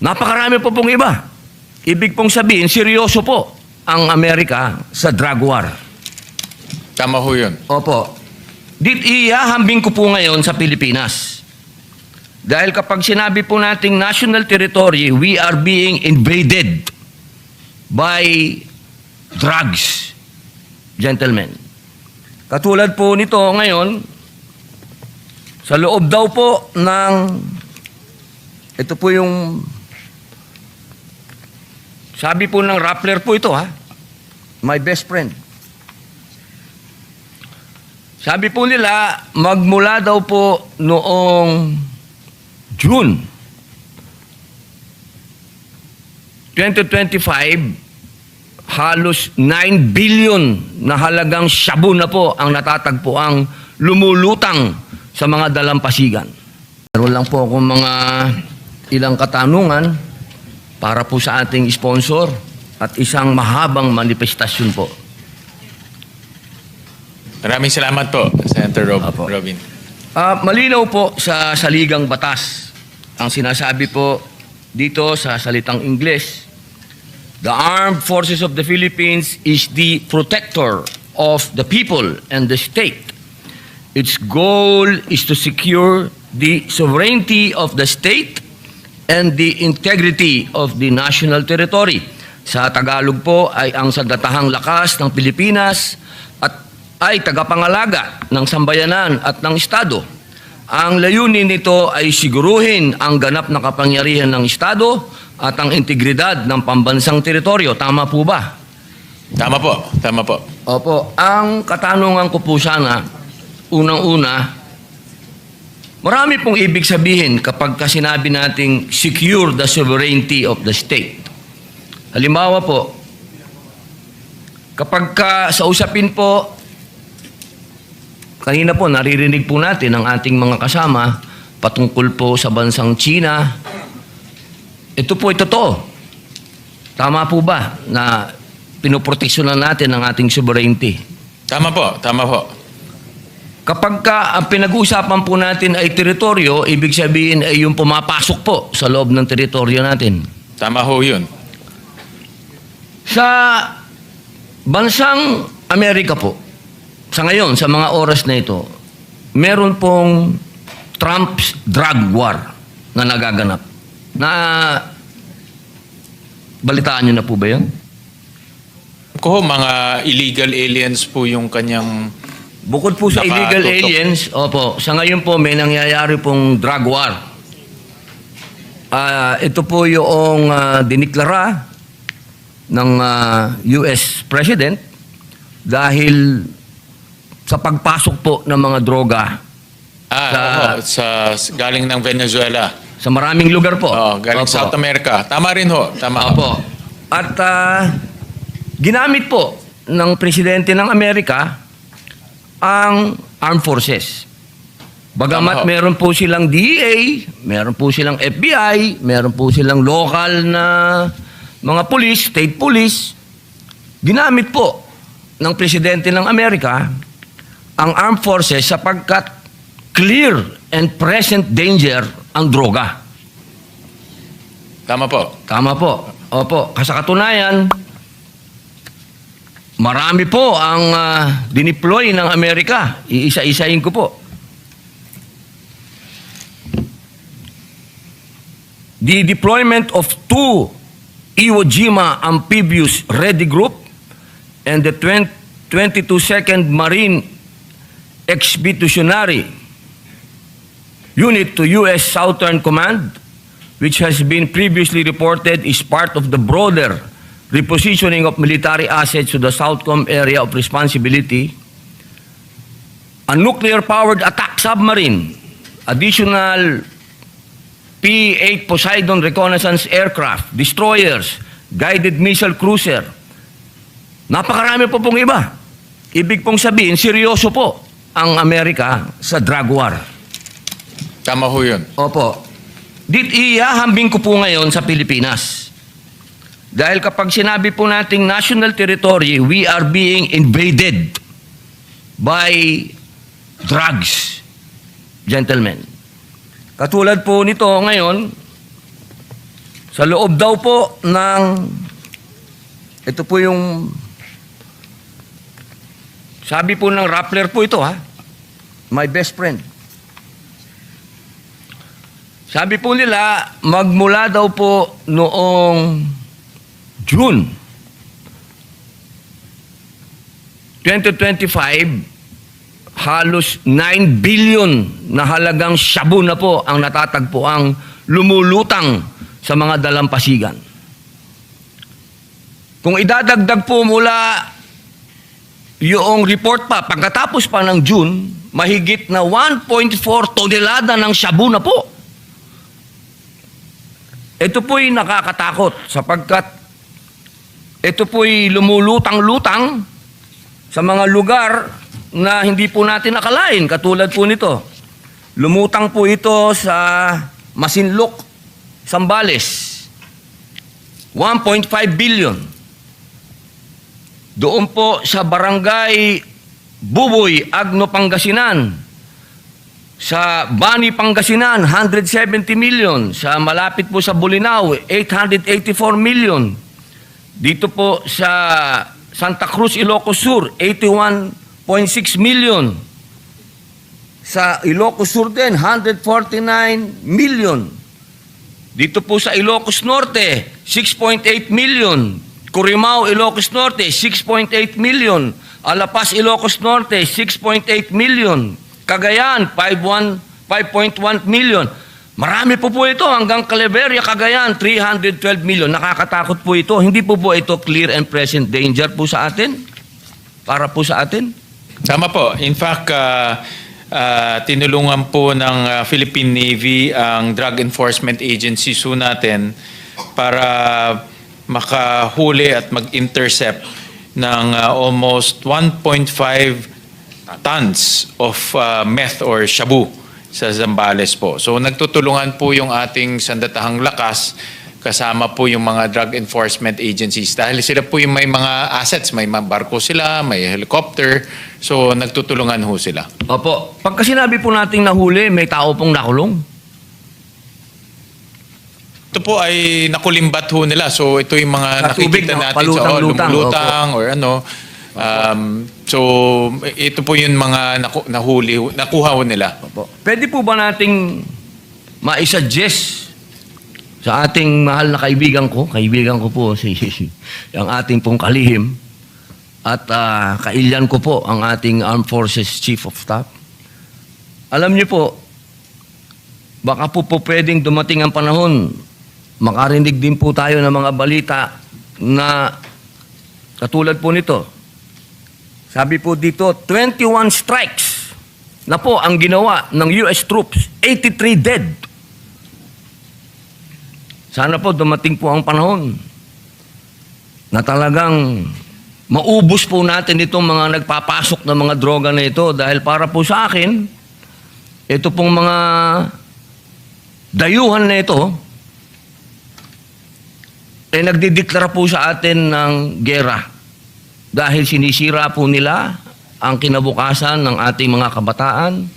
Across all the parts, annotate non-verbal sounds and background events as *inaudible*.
Napakarami po pong iba. Ibig pong sabihin, seryoso po ang Amerika sa drug war. Tama ho yun. Opo. Dit ihahambing ko po ngayon sa Pilipinas. Dahil kapag sinabi po nating national territory, we are being invaded by drugs. Gentlemen. Katulad po nito ngayon, sa loob daw po ng, ito po yung, sabi po ng Rappler po ito ha, my best friend. Sabi po nila, magmula daw po noong June 2025, halos 9 billion na halagang shabu na po ang natatagpo ang lumulutang sa mga dalampasigan. Meron lang po akong mga ilang katanungan para po sa ating sponsor at isang mahabang manifestasyon po. Maraming salamat po, Senator Rob, Apo. Robin. Ah, malinaw po sa saligang batas. Ang sinasabi po dito sa salitang Ingles, the armed forces of the Philippines is the protector of the people and the state. Its goal is to secure the sovereignty of the state and the integrity of the national territory. Sa Tagalog po ay ang sandatahang lakas ng Pilipinas at ay tagapangalaga ng sambayanan at ng Estado. Ang layunin nito ay siguruhin ang ganap na kapangyarihan ng Estado at ang integridad ng pambansang teritoryo. Tama po ba? Tama po, tama po. Opo. Ang katanungan ko po sana, unang-una, marami pong ibig sabihin kapag ka sinabi nating secure the sovereignty of the state. Halimbawa po, kapag ka sa usapin po, kanina po naririnig po natin ang ating mga kasama patungkol po sa bansang China. Ito po ay totoo. Tama po ba na pinoproteksyonan natin ang ating sovereignty? Tama po, tama po. Kapag ka ang pinag-uusapan po natin ay teritoryo, ibig sabihin ay yung pumapasok po sa loob ng teritoryo natin. Tama ho yun. Sa bansang Amerika po, sa ngayon, sa mga oras na ito, meron pong Trump's drug war na nagaganap. Na balitaan nyo na po ba yun? Ko mga illegal aliens po yung kanyang... Bukod po sa illegal Nakatutok. aliens, opo, sa ngayon po may nangyayari pong drug war. Ah, ito po yung ah, diniklara ng ah, US President dahil sa pagpasok po ng mga droga Ah, Sa- oho, sa, galing ng Venezuela. sa maraming lugar po. Oh, galing Opo. South America. Tama rin ho, tama. Opo. At ah, ginamit po ng presidente ng Amerika ang armed forces. Bagamat meron po silang DEA, meron po silang FBI, meron po silang local na mga police, state police, ginamit po ng presidente ng Amerika ang armed forces sapagkat clear and present danger ang droga. Tama po. Tama po. Opo. Sa katunayan, marami po ang ah, dineploy ng Amerika. Iisa-isahin ko po. The deployment of two Iwo Jima amphibious ready group and the 20 22nd Marine Expeditionary Unit to U.S. Southern Command, which has been previously reported is part of the broader repositioning of military assets to the Southcom area of responsibility, a nuclear-powered attack submarine, additional P-8 Poseidon reconnaissance aircraft, destroyers, guided missile cruiser. Napakarami po pong iba. Ibig pong sabihin, seryoso po ang Amerika sa drug war. Tama ho yun. Opo. Dit ihahambing ko po ngayon sa Pilipinas. Dahil kapag sinabi po nating national territory, we are being invaded by drugs. Gentlemen. Katulad po nito ngayon, Sa loob daw po ng ito po yung sabi po ng Rappler po ito ha. My best friend. Sabi po nila, magmula daw po noong June 2025, halos 9 billion na halagang shabu na po ang natatagpo ang lumulutang sa mga dalampasigan. Kung idadagdag po mula yung report pa, pagkatapos pa ng June, mahigit na 1.4 tonelada ng shabu na po. Ito po'y nakakatakot sapagkat ito po'y lumulutang-lutang sa mga lugar na hindi po natin nakalain, katulad po nito. Lumutang po ito sa Masinloc, Sambales. 1.5 billion. Doon po sa barangay Buboy, Agno, Pangasinan. Sa Bani, Pangasinan, 170 million. Sa malapit po sa Bulinaw, 884 million. Dito po sa Santa Cruz, Ilocos Sur, 81.6 million. Sa Ilocos Sur din, 149 million. Dito po sa Ilocos Norte, 6.8 million. Curimao, Ilocos Norte, 6.8 million. Alapas, Ilocos Norte, 6.8 million. Cagayan, 5.1 5.1 million. Marami po po ito hanggang Calaveria, Cagayan, 312 million. Nakakatakot po ito. Hindi po po ito clear and present danger po sa atin? Para po sa atin? Tama po. In fact, ah, ah, tinulungan po ng ah, Philippine Navy ang Drug Enforcement Agency so natin para makahuli at mag-intercept ng ah, almost 1.5 tons of ah, meth or shabu sa Zambales po. So nagtutulungan po yung ating sandatahang lakas kasama po yung mga drug enforcement agencies dahil sila po yung may mga assets, may mga barko sila, may helicopter, so nagtutulungan ho sila. Opo. Pagka sinabi po nating nahuli, may tao pong nakulong. Ito po ay nakulimbat ho nila. So ito yung mga Sa tubig nakikita na natin sa oh, palutang-lutang, lumulutang or ano. Um, so ito po yung mga naku- nahuli, nakuha ho nila. Opo. Pwede po ba nating maisuggest sa ating mahal na kaibigan ko, kaibigan ko po *laughs* si, ang ating pong kalihim at ah, kailyan ko po ang ating Armed Forces Chief of Staff. Alam niyo po, baka po po pwedeng dumating ang panahon, makarinig din po tayo ng mga balita na katulad po nito. Sabi po dito, 21 strikes na po ang ginawa ng US troops, 83 dead. Sana po dumating po ang panahon na talagang maubos po natin itong mga nagpapasok ng mga droga na ito dahil para po sa akin, ito pong mga dayuhan na ito, eh nagdideklara po sa atin ng gera dahil sinisira po nila ang kinabukasan ng ating mga kabataan.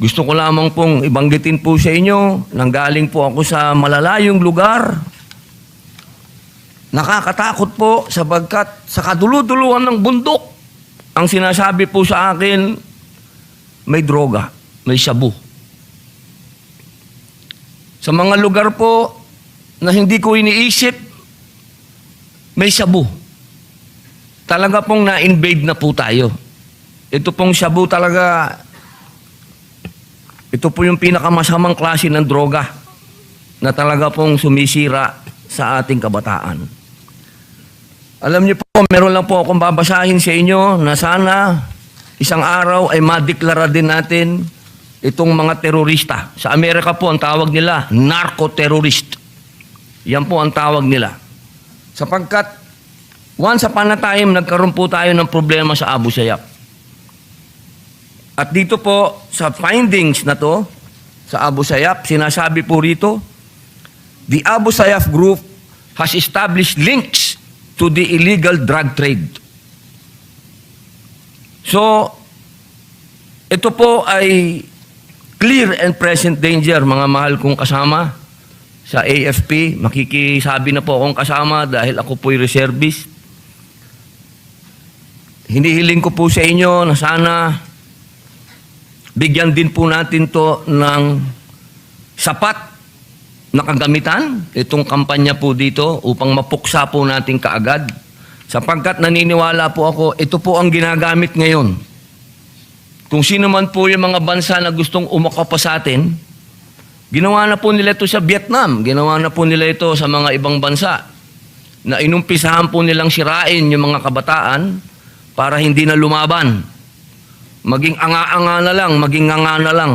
Gusto ko lamang pong ibanggitin po sa inyo, nanggaling po ako sa malalayong lugar. Nakakatakot po sabagkat sa kaduluduluhan ng bundok, ang sinasabi po sa akin, may droga, may shabu. Sa mga lugar po na hindi ko iniisip, may shabu. Talaga pong na-invade na po tayo. Ito pong shabu talaga, ito po yung pinakamasamang klase ng droga na talaga pong sumisira sa ating kabataan. Alam niyo po, meron lang po akong babasahin sa inyo na sana isang araw ay madeklara din natin itong mga terorista. Sa Amerika po, ang tawag nila, narco-terrorist. Yan po ang tawag nila. Sapagkat, once upon a time, nagkaroon po tayo ng problema sa Abu Sayyaf. At dito po, sa findings na to, sa Abu Sayyaf, sinasabi po rito, the Abu Sayyaf group has established links to the illegal drug trade. So, ito po ay clear and present danger, mga mahal kong kasama, sa AFP. Makikisabi na po akong kasama dahil ako po'y reservist. Hinihiling ko po sa inyo na sana bigyan din po natin to ng sapat na kagamitan, itong kampanya po dito upang mapuksa po natin kaagad. Sapagkat naniniwala po ako, ito po ang ginagamit ngayon. Kung sino man po yung mga bansa na gustong umako pa sa atin, ginawa na po nila ito sa Vietnam, ginawa na po nila ito sa mga ibang bansa, na inumpisahan po nilang sirain yung mga kabataan para hindi na lumaban. Maging anga-anga na lang, maging nganga na lang.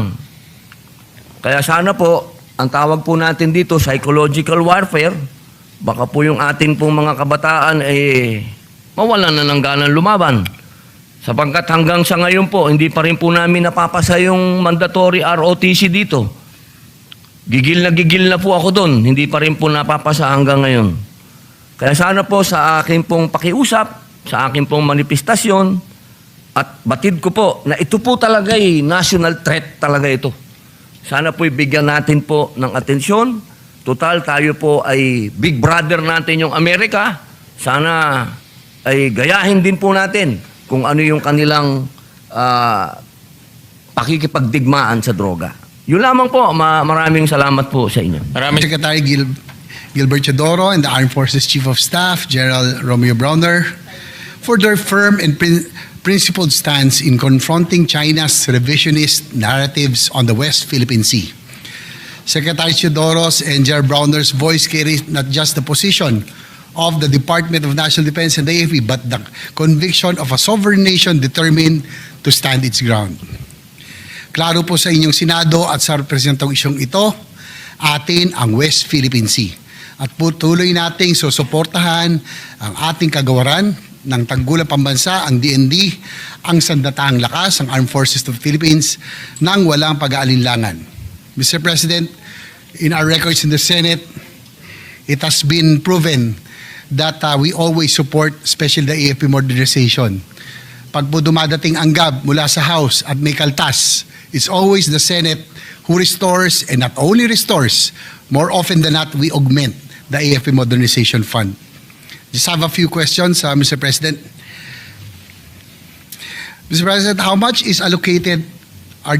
Kaya sana po, ang tawag po natin dito, psychological warfare, baka po yung atin pong mga kabataan eh mawalan na ng ganang lumaban. Sapagkat hanggang sa ngayon po, hindi pa rin po namin napapasa yung mandatory ROTC dito. Gigil na gigil na po ako doon, hindi pa rin po napapasa hanggang ngayon. Kaya sana po sa akin pong pakiusap, sa akin pong manifestasyon, at batid ko po na ito po talaga ay national threat talaga ito. Sana po ibigyan natin po ng atensyon. Total, tayo po ay big brother natin yung Amerika. Sana ay gayahin din po natin kung ano yung kanilang ah, pakikipagdigmaan sa droga. Yun lamang po. Ma- maraming salamat po sa inyo. Maraming Secretary Gil- Gilbert Chodoro and the Armed Forces Chief of Staff, General Romeo Browner, for their firm and prin- principled stance in confronting China's revisionist narratives on the West Philippine Sea. Secretary Chodoro's and General Browner's voice carries not just the position of the Department of National Defense and the AFP, but the conviction of a sovereign nation determined to stand its ground. Klaro po sa inyong Senado at sa representantong isyong ito, atin ang West Philippine Sea. At po tuloy nating susuportahan ang ating kagawaran ng tanggulang pambansa, ang DND, ang sandataang lakas, ang Armed Forces of the Philippines, nang walang pag-aalinlangan. Mr. President, in our records in the Senate, it has been proven that uh, we always support, especially the AFP modernization. Pag po dumadating ang GAB mula sa House at may kaltas, it's always the Senate who restores and not only restores, more often than not, we augment the AFP Modernization Fund. Just have a few questions, uh, Mr. President. Mr. President, how much is allocated our,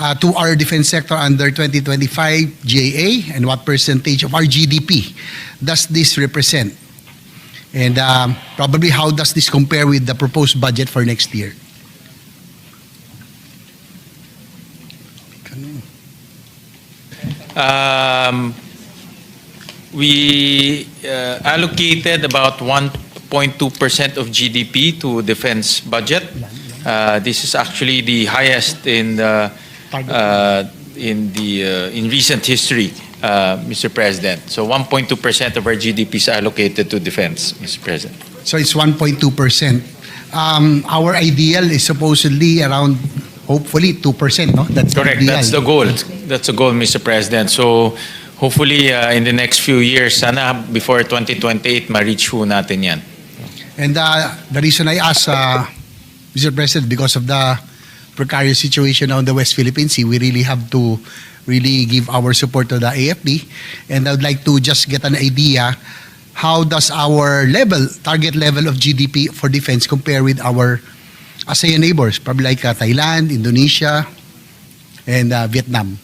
uh, to our defense sector under 2025 GAA and what percentage of our GDP does this represent? And um, probably how does this compare with the proposed budget for next year? Um, we uh, allocated about 1.2% of GDP to defense budget. Uh, this is actually the highest in the uh, in the uh, in recent history, uh, Mr. President. So 1.2% of our GDP is allocated to defense, Mr. President. So it's 1.2%. Um, our ideal is supposedly around, hopefully, 2%, no? That's the Correct. ideal. That's the goal. That's the goal, Mr. President. So hopefully uh, in the next few years, sana before 2028, ma-reach ho natin yan. And uh, the reason I ask, uh, Mr. President, because of the precarious situation on the West Philippine Sea, we really have to really give our support to the AFP. And I would like to just get an idea, how does our level, target level of GDP for defense compare with our ASEAN neighbors, probably like uh, Thailand, Indonesia, and uh, Vietnam?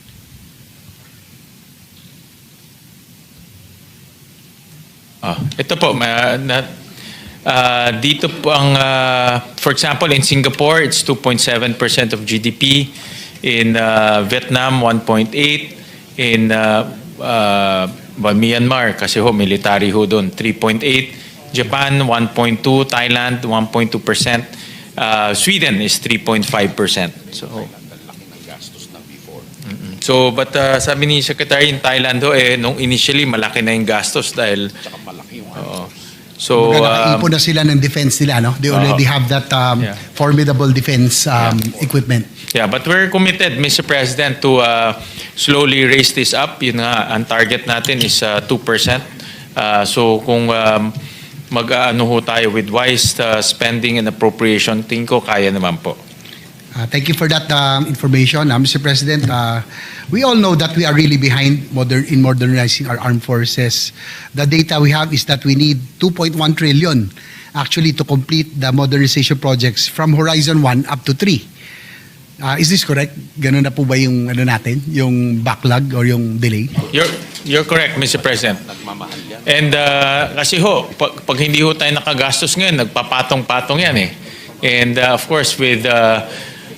Ah, ito po, ma, na, ah, dito po ang, ah, for example, in Singapore, it's 2.7% of GDP. In ah, Vietnam, 1.8. In ah, well, Myanmar, kasi ho, military ho doon, 3.8. Japan, 1.2. Thailand, 1.2%. Ah, Sweden is 3.5%. So. So, but uh, sabi ni Secretary in Thailand ho, eh, nung initially, malaki na yung gastos dahil... So, Kumbaga, um, nakaipon na sila ng defense nila, no? They already Oo. have that um, Yeah. formidable defense um, equipment. yeah, but we're committed, Mr. President, to uh, slowly raise this up. Yun nga, ang target natin is uh, 2%. Uh, so, kung um, mag-ano ho tayo with wise uh, spending and appropriation, tingin ko kaya naman po. Uh, thank you for that um, information, uh, Mr. President. Uh, we all know that we are really behind modern in modernizing our armed forces. The data we have is that we need 2.1 trillion actually to complete the modernization projects from Horizon 1 up to 3. Uh, is this correct? Ganun na po ba yung ano natin, yung backlog or yung delay? You're, you're correct, Mr. President. And uh, kasi ho, pag, pag hindi ho tayo nakagastos ngayon, nagpapatong-patong yan eh. And uh, of course, with uh,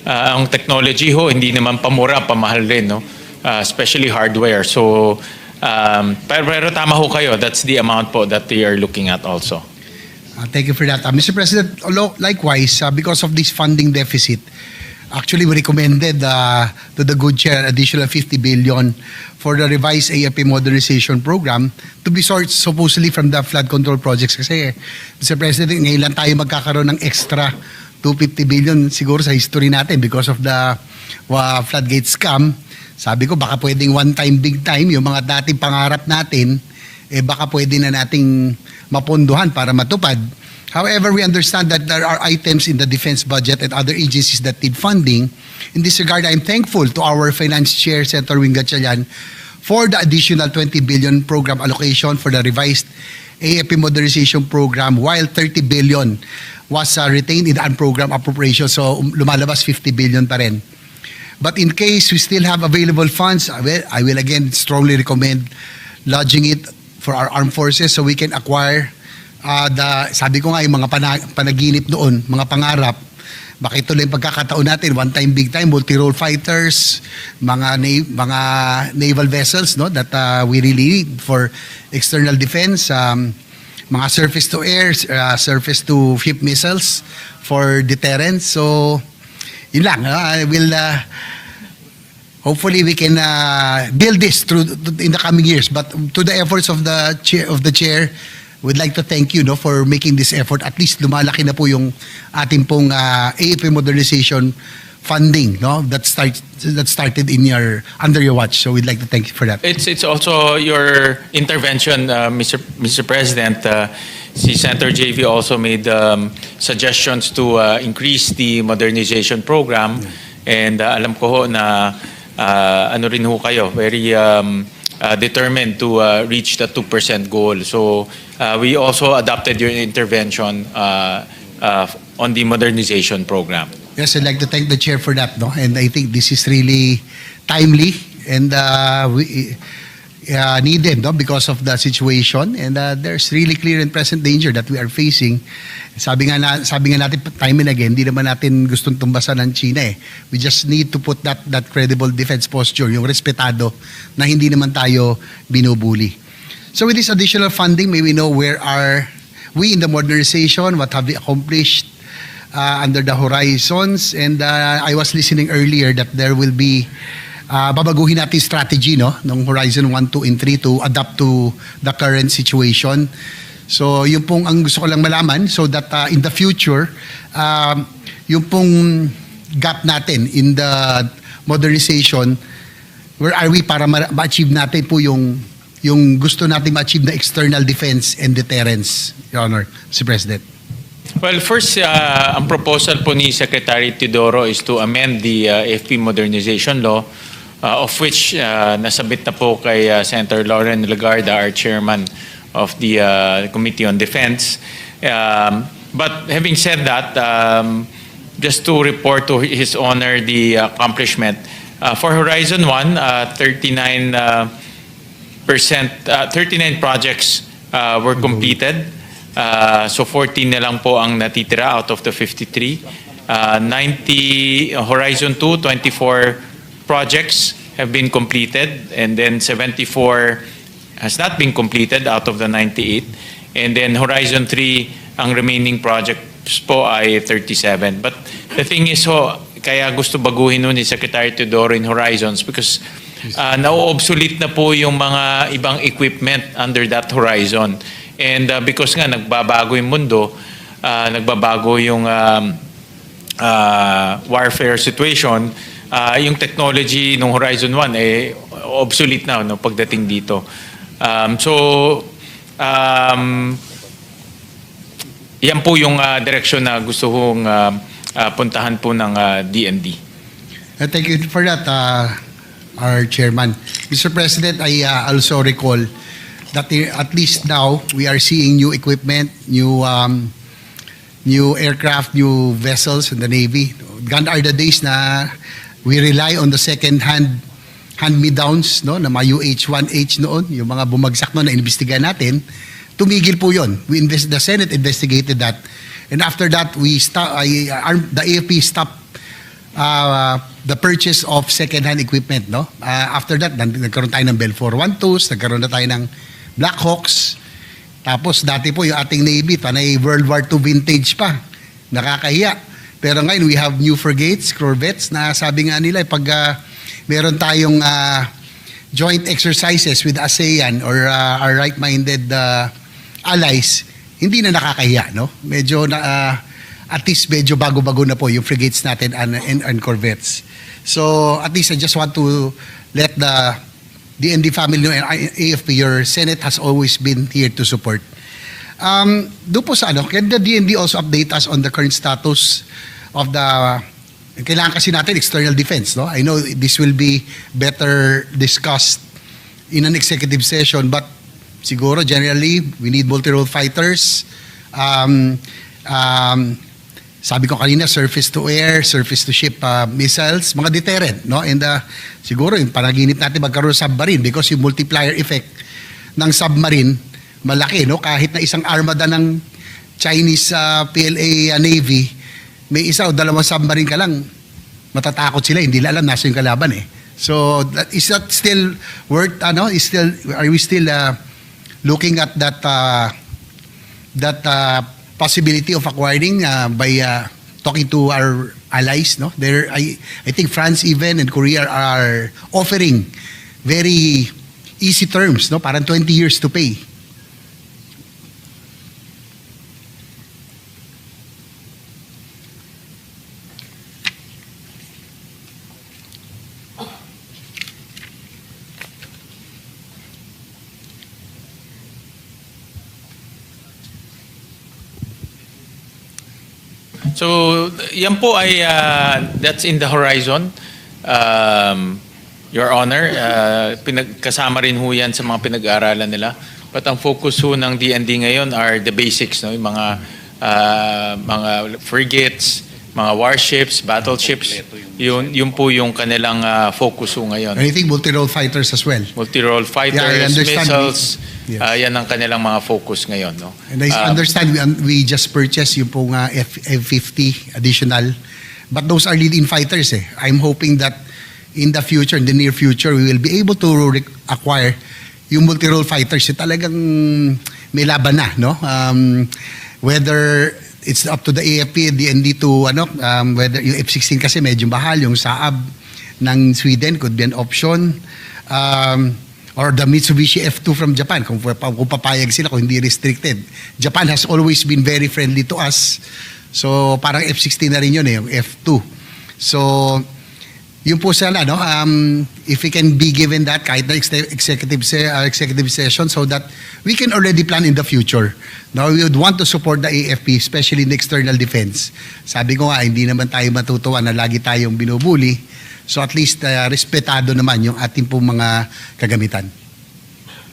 uh, ang technology ho, hindi naman pamura, pamahal rin, no? Uh, especially hardware. So, um, pero, pero tama ho kayo, that's the amount po that we are looking at also. Uh, thank you for that. Uh, Mr. President, likewise, uh, because of this funding deficit, actually we recommended uh, to the good chair additional 50 billion for the revised AFP modernization program to be sourced supposedly from the flood control projects. Kasi, Mr. President, ngayon lang tayo magkakaroon ng extra 250 billion siguro sa history natin because of the uh, floodgate scam. Sabi ko, baka pwedeng one time, big time, yung mga dating pangarap natin, eh baka pwede na nating mapondohan para matupad. However, we understand that there are items in the defense budget and other agencies that need funding. In this regard, I'm thankful to our finance chair, Senator Wing Gatchalian, for the additional 20 billion program allocation for the revised AFP modernization program while 30 billion was uh, retained in unprogrammed appropriation. So um, lumalabas 50 billion pa rin. But in case we still have available funds, I will, I will again strongly recommend lodging it for our armed forces so we can acquire uh, the, sabi ko nga, yung mga pana- panaginip noon, mga pangarap, lang yung pagkakataon natin, one time, big time, multi-role fighters, mga, na- mga naval vessels no, that uh, we really need for external defense, um, mga surface-to-air, uh, surface-to-ship missiles for deterrence. So, yun lang. I will uh, hopefully we can uh, build this through in the coming years. But to the efforts of the chair of the chair, we'd like to thank you no for making this effort. At least lumalaki na po yung ating pong uh, AFP modernization funding no that start that started in your under your watch. So we'd like to thank you for that. It's it's also your intervention, uh, Mr. Mr. President. Uh, si Senator JV also made um, suggestions to uh, increase the modernization program, and uh, alam ko ho na uh, ano rin ho kayo, very um, uh, determined to uh, reach the 2% goal. So uh, we also adopted your intervention uh, uh, on the modernization program. Yes, I'd like to thank the chair for that, no? And I think this is really timely and uh, we, uh, needed, no? Because of the situation and uh, there's really clear and present danger that we are facing. Sabi nga na, sabi nga natin time and again, hindi naman natin gustong tumbasan ng China eh. We just need to put that that credible defense posture, yung respetado na hindi naman tayo binubuli. So with this additional funding, may we know where are we in the modernization, what have we accomplished, uh, under the horizons? And uh, I was listening earlier that there will be uh, babaguhin natin strategy no? Ng horizon 1 2 and 3 to adapt to the current situation. So yung pong ang gusto ko lang malaman so that uh, in the future um, yung pong gap natin in the modernization where are we para ma- ma-achieve natin po yung yung gusto natin ma-achieve na external defense and deterrence your honor Mr. President Well, first, uh, ang proposal po ni Secretary Teodoro is to amend the uh, AFP modernization law, uh, of which uh, nasabit na po kay uh, Senator Lauren Lagarda, our chairman of the uh, Committee on Defense. Um, but having said that, um, just to report to His Honor the accomplishment, uh, for Horizon 1, uh, 39 uh, uh, 39 projects uh, were completed. Uh, so 14 na lang po ang natitira out of the 53. Uh, 90 uh, Horizon 2, 24 projects have been completed and then 74 has not been completed out of the 98. And then Horizon 3, ang remaining projects po ay 37. But the thing is ho, kaya gusto baguhin nun ni Secretary Teodoro in Horizons because uh, na-obsolete na po yung mga ibang equipment under that horizon. And uh, because nga nagbabago yung mundo, uh, nagbabago yung um, uh, warfare situation, uh, yung technology ng Horizon 1 eh obsolete na no pagdating dito. Um, so um, yan po yung uh, direksyon na gusto kong uh, ah, puntahan po ng ah, DND. Uh, Thank you for that, uh, our chairman. Mr. President, I uh, also recall that at least now we are seeing new equipment, new um, new aircraft, new vessels in the Navy. Gone are the days na we rely on the second-hand hand-me-downs no, na mga UH-1H noon, yung mga bumagsak noon na inimbestigahan natin, tumigil po yon. We invest, the Senate investigated that. And after that, we stop, our- the AFP stopped uh, the purchase of second-hand equipment, no? Uh, after that, nag- nagkaroon tayo ng Bell 412s, nagkaroon na tayo ng Black Hawks. Tapos dati po yung ating Navy, panay World War II vintage pa. Nakakahiya. Pero ngayon, we have new frigates, corvettes, na sabi nga nila, pag uh, meron tayong uh, joint exercises with ASEAN or uh, our right-minded uh, allies, hindi na nakakahiya, no? Medyo na, uh, at least medyo bago-bago na po yung frigates natin and, and, and corvettes. So at least I just want to let the DND family know and AFP, your Senate has always been here to support. Um, doon po sa ano, can the DND also update us on the current status of the kailangan kasi natin external defense, no? I know this will be better discussed in an executive session, but siguro generally we need multi-role fighters. Um, um, sabi ko kanina, surface to air, surface to ship uh, missiles, mga deterrent, no? And uh, siguro yung panaginip natin magkaroon ng submarine because yung multiplier effect ng submarine malaki, no? Kahit na isang armada ng Chinese uh, PLA uh, Navy, may isa o dalawang submarine ka lang, matatakot sila, hindi nila alam nasa yung kalaban eh. So, that, is that still worth, ano, is still, are we still uh, looking at that uh, that uh, possibility of acquiring uh, by uh, talking to our allies, no? There, I, I think France even and Korea are offering very easy terms, no? Parang 20 years to pay. So, yan po ay, ah, that's in the horizon. Um, Your Honor, uh, pinag kasama rin ho yan sa mga pinag-aaralan nila. But ang focus ho ng DND ngayon are the basics, no? yung mga, ah, mga frigates, mga warships, battleships. Yun, yun po yung kanilang ah, focus ho ngayon. And I think multi-role fighters as well. Multi-role fighters, Yeah, I understand. missiles, Yes. ah, yan ang kanilang mga focus ngayon. No? And I Um, understand we, we just purchased yung pong uh, F, F-50 additional. But those are lead-in fighters eh. I'm hoping that in the future, in the near future, we will be able to re- acquire yung multi-role fighters. Yung talagang may laban na, no? Um, whether it's up to the AFP, DND to, ano, um, whether yung F-16 kasi medyo mahal, yung Saab ng Sweden could be an option. Um, or the Mitsubishi F2 from Japan kung, kung papayag sila kung hindi restricted. Japan has always been very friendly to us. So parang F16 na rin yun eh, yung F2. So yun po sana no um if we can be given that kahit na ex- executive se- uh, executive session so that we can already plan in the future. Now we would want to support the AFP especially in external defense. Sabi ko nga hindi naman tayo matutuwa na lagi tayong binubuli. So at least uh, respetado naman yung ating pong mga kagamitan.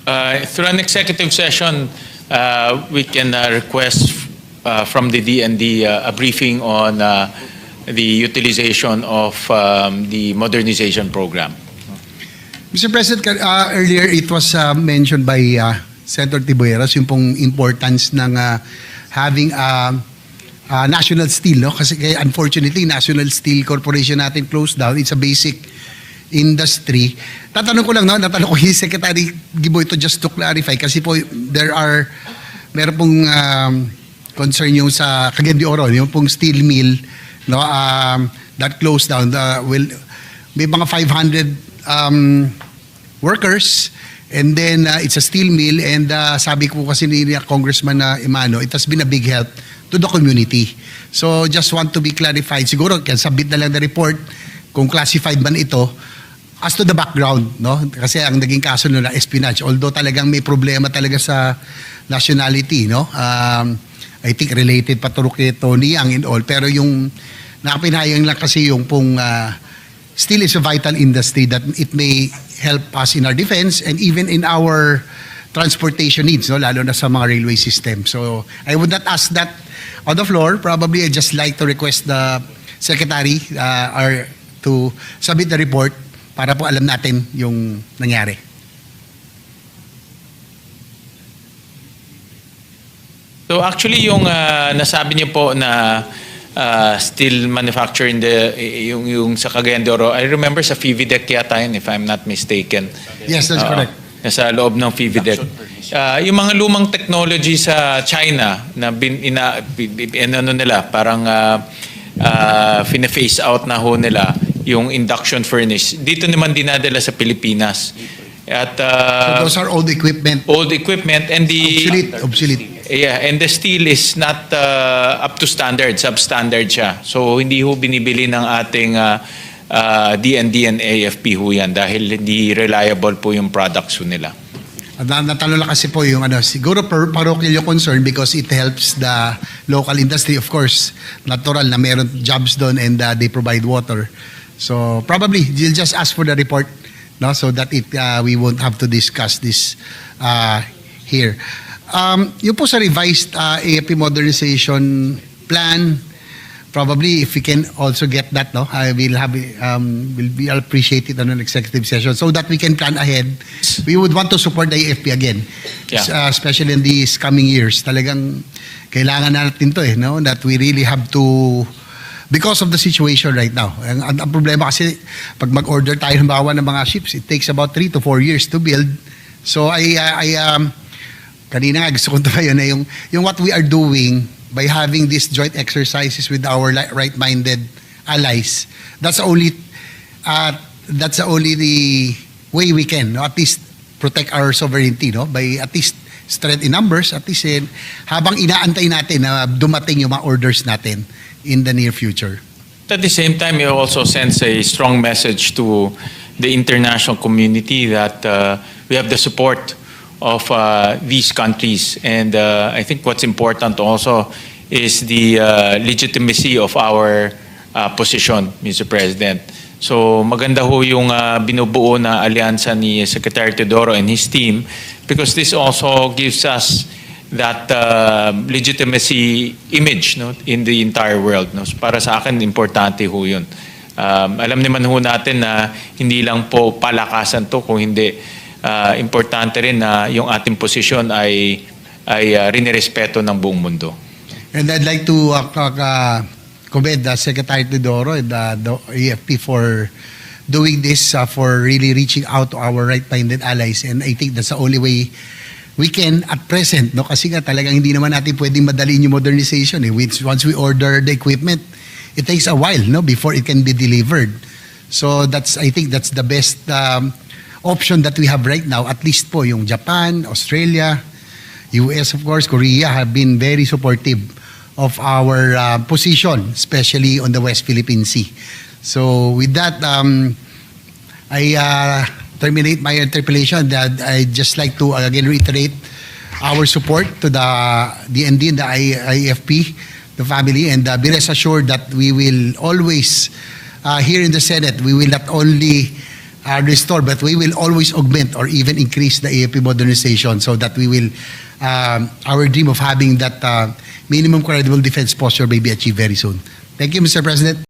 Uh, through an executive session, uh, we can uh, request uh, from the DND uh, a briefing on uh, the utilization of um, the modernization program. Mr. President, uh, earlier it was uh, mentioned by uh, Senator Tibueros yung pong importance ng uh, having a uh, national steel. No? Kasi kaya unfortunately, National Steel Corporation natin closed down. It's a basic industry. Tatanong ko lang, no? natanong ko yung *laughs* Secretary Giboy to just to clarify kasi po there are, meron pong um, concern yung sa Cagayan de Oro, yung pong steel mill no, um, that closed down. The, will, may mga 500 um, workers and then uh, it's a steel mill and uh, sabi ko kasi ni Congressman na Imano, it has been a big help to the community. So just want to be clarified. Siguro can submit na lang the report kung classified man ito as to the background, no? Kasi ang naging kaso nila espionage. Although talagang may problema talaga sa nationality, no? Um, I think related pa to kay Tony Yang and all. Pero yung Nakapinayang lang kasi yung pong uh, steel is a vital industry that it may help us in our defense and even in our transportation needs, no? lalo na sa mga railway system. So I would not ask that on the floor. Probably I'd just like to request the Secretary uh, or to submit the report para po alam natin yung nangyari. So actually yung ah, nasabi niyo po na ah, steel manufacture in the yung yung sa Cagayan de Oro, I remember sa Fividec yata yun if I'm not mistaken. Yes, that's Oo. correct. Nasa loob ng Fividec. Ah, yung mga lumang technology sa China na bin, ina, bin, bin- ano nila, parang uh, fina-face out na ho nila yung induction furnace. Dito naman dinadala sa Pilipinas. At ah, So those are old equipment, old equipment and the obsolete, obsolete. Yeah, and the steel is not uh, up to standard, substandard siya. So hindi ho binibili ng ating uh, uh, DND and AFP ho yan dahil hindi reliable po yung products ho nila. Na- natalo lang kasi po yung ano, siguro per parochial yung concern because it helps the local industry. Of course, natural na meron jobs doon and uh, they provide water. So probably you'll just ask for the report no so that it uh, we won't have to discuss this uh, here. Um, yung po sa revised uh, AFP modernization plan, probably if we can also get that no I will have um will be I'll appreciate it on an executive session so that we can plan ahead. We would want to support the AFP again Yeah. uh, especially in these coming years. Talagang kailangan natin to eh no that we really have to because of the situation right now. Ang, ang, ang problema kasi pag mag-order tayo ng bawa ng mga ships it takes about 3 to 4 years to build. So I uh, I um kanina nga gusto ko tayo na yung, yung what we are doing by having these joint exercises with our right-minded allies, that's only, uh, that's only the way we can, no? at least protect our sovereignty, no? by at least strength in numbers, at least in, habang inaantay natin na dumating yung mga orders natin in the near future. At the same time, it also sends a strong message to the international community that uh, we have the support of uh, these countries. And uh, I think what's important also is the uh, legitimacy of our uh, position, Mr. President. So maganda ho yung uh, binubuo na alyansa ni Secretary Teodoro and his team because this also gives us that uh, legitimacy image no, in the entire world. No? So para sa akin, importante ho yun. Um, alam naman ho natin na hindi lang po palakasan to, kung hindi uh, importante rin na yung ating posisyon ay, ay uh, rinirespeto ng buong mundo. And I'd like to uh, uh, commend the Secretary Teodoro and uh, the AFP for doing this, uh, for really reaching out to our right-minded allies. And I think that's the only way we can at present, no? Kasi nga talagang hindi naman natin pwedeng madaliin yung modernization. Eh. Which, once we order the equipment, it takes a while, no? Before it can be delivered. So that's, I think that's the best um, option that we have right now. At least po yung Japan, Australia, US, of course, Korea have been very supportive of our uh, position, especially on the West Philippine Sea. So with that, um, I uh, terminate my interpellation. That I just like to uh, again reiterate our support to the DND and the I- IFP, the family, and uh, be rest assured that we will always uh, here in the Senate we will not only uh, restore, but we will always augment or even increase the AFP modernization so that we will um, our dream of having that uh, minimum credible defense posture may be achieved very soon. Thank you, Mr. President.